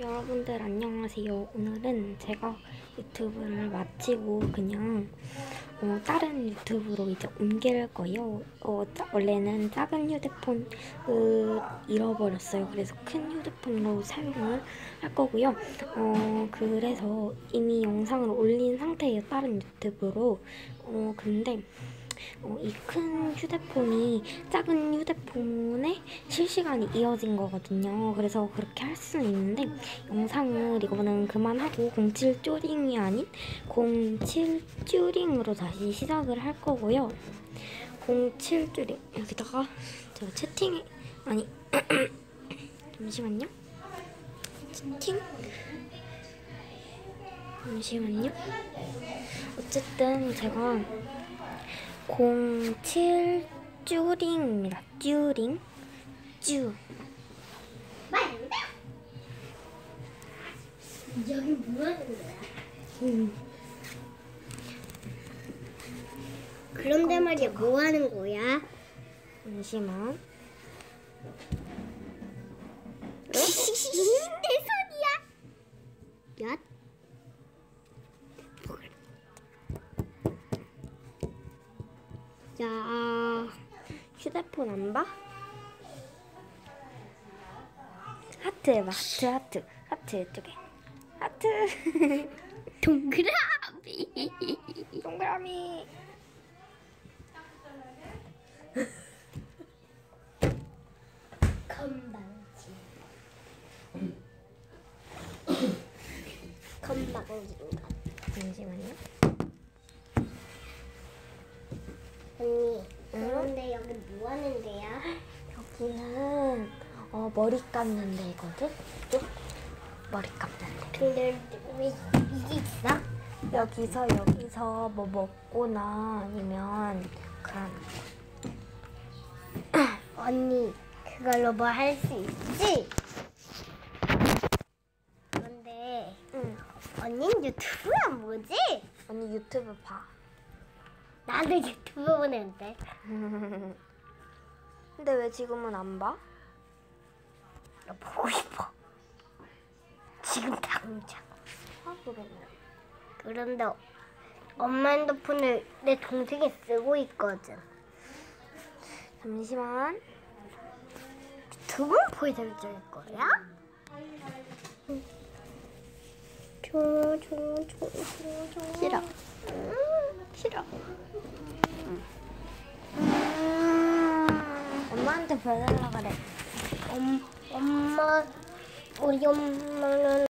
여러분들 안녕하세요. 오늘은 제가 유튜브를 마치고 그냥 어, 다른 유튜브로 이제 옮길 거예요. 어, 짜- 원래는 작은 휴대폰을 잃어버렸어요. 그래서 큰 휴대폰으로 사용을 할 거고요. 어, 그래서 이미 영상을 올린 상태예요. 다른 유튜브로. 어, 근데 어, 이큰 휴대폰이 작은 휴대폰에 실시간이 이어진 거거든요. 그래서 그렇게 할 수는 있는데 영상을 이거는 그만하고 07 쭈링이 아닌 07 쭈링으로 다시 시작을 할 거고요. 07 쭈링 여기다가 제가 채팅에 아니 잠시만요. 채팅 잠시만요. 어쨌든 제가 07 쭈링입니다. 쭈링. 쭈. 여기 뭐 하는 거야? 음. 그런데 말이야 뭐 하는 거야? 잠시만. 내 손이야. 몇? 자, 휴대폰 안 봐? 하트 해봐. 하트, 하트. 하트 이쪽에. 하트. 동그라미. 동그라미. 건방지. 건방진가. 잠시만요. 언니. 그런데 여기 뭐 하는 데야? 여기는 어, 머리 감는 데거든? 쭉 머리 감는 데. 근데 왜 이게 있어? 여기서 여기서 뭐 먹거나 아니면 그런 언니 그걸로 뭐 할 수 있지? 그런데 응. 언니는 유튜브야 뭐지? 언니 유튜브 봐. 나도 유튜브 보는데 근데 왜 지금은 안 봐? 나 보고 싶어 지금 당장 아 그러네. 그런데 엄마 핸드폰을 내 동생이 쓰고 있거든 잠시만. 유튜브는 보여줄 거야? 싫어. 싫어 엄마한테 보여달라 그래. 엄, 엄마 우리 엄마는